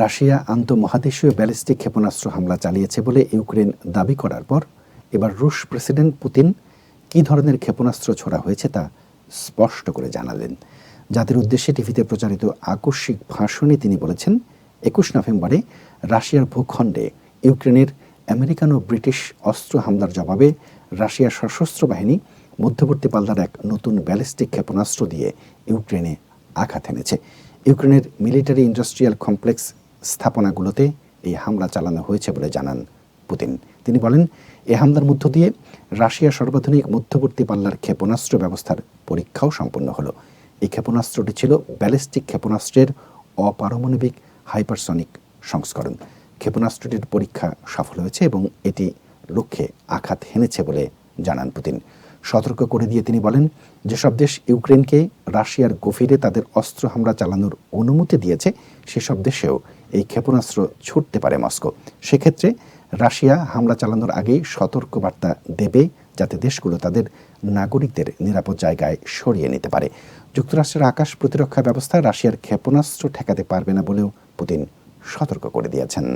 Russia আন্তঃমহাদেশীয় ballistic ক্ষেপণাস্ত্র হামলা চালিয়েছে বলে ইউক্রেন দাবি করার পর এবার রুশ প্রেসিডেন্ট পুতিন কী ধরনের ক্ষেপণাস্ত্র ছোড়া হয়েছে তা স্পষ্ট করে জানালেন। যাদের উদ্দেশ্যে টিভিতে প্রচারিত আকস্মিক ভাষণে তিনি বলেছেন, একুশ নভেম্বরে রাশিয়ার ভূখণ্ডে ইউক্রেনের আমেরিকান ও ব্রিটিশ অস্ত্র হামলার জবাবে রাশিয়ার সশস্ত্র বাহিনী মধ্যবর্তী পাল্লার এক নতুন ব্যালিস্টিক ক্ষেপণাস্ত্র দিয়ে ইউক্রেনে আঘাত এনেছে। ইউক্রেনের মিলিটারি ইন্ডাস্ট্রিয়াল কমপ্লেক্স স্থাপনাগুলোতে এই হামলা চালানো হয়েছে বলে জানান পুতিন। তিনি বলেন, এ হামলার মধ্য দিয়ে রাশিয়া সর্বাধুনিক মধ্যবর্তী পাল্লার ক্ষেপণাস্ত্র ব্যবস্থার পরীক্ষাও সম্পন্ন হলো। এই ক্ষেপণাস্ত্রটি ছিল ব্যালিস্টিক ক্ষেপণাস্ত্রের অপারমাণবিক হাইপারসনিক সংস্করণ। ক্ষেপণাস্ত্রটির পরীক্ষা সফল হয়েছে এবং এটি লক্ষ্যে আঘাত হেনেছে বলে জানান পুতিন। সতর্ক করে দিয়ে তিনি বলেন, যেসব দেশ ইউক্রেনকে রাশিয়ার গভীরে তাদের অস্ত্র হামলা চালানোর অনুমতি দিয়েছে, সেসব দেশেও এই ক্ষেপণাস্ত্র ছুটতে পারে মস্কো। সেক্ষেত্রে রাশিয়া হামলা চালানোর আগেই সতর্কবার্তা দেবে যাতে দেশগুলো তাদের নাগরিকদের নিরাপদ জায়গায় সরিয়ে নিতে পারে। যুক্তরাষ্ট্রের আকাশ প্রতিরক্ষা ব্যবস্থা রাশিয়ার ক্ষেপণাস্ত্র ঠেকাতে পারবে না বলেও পুতিন সতর্ক করে দিয়েছেন।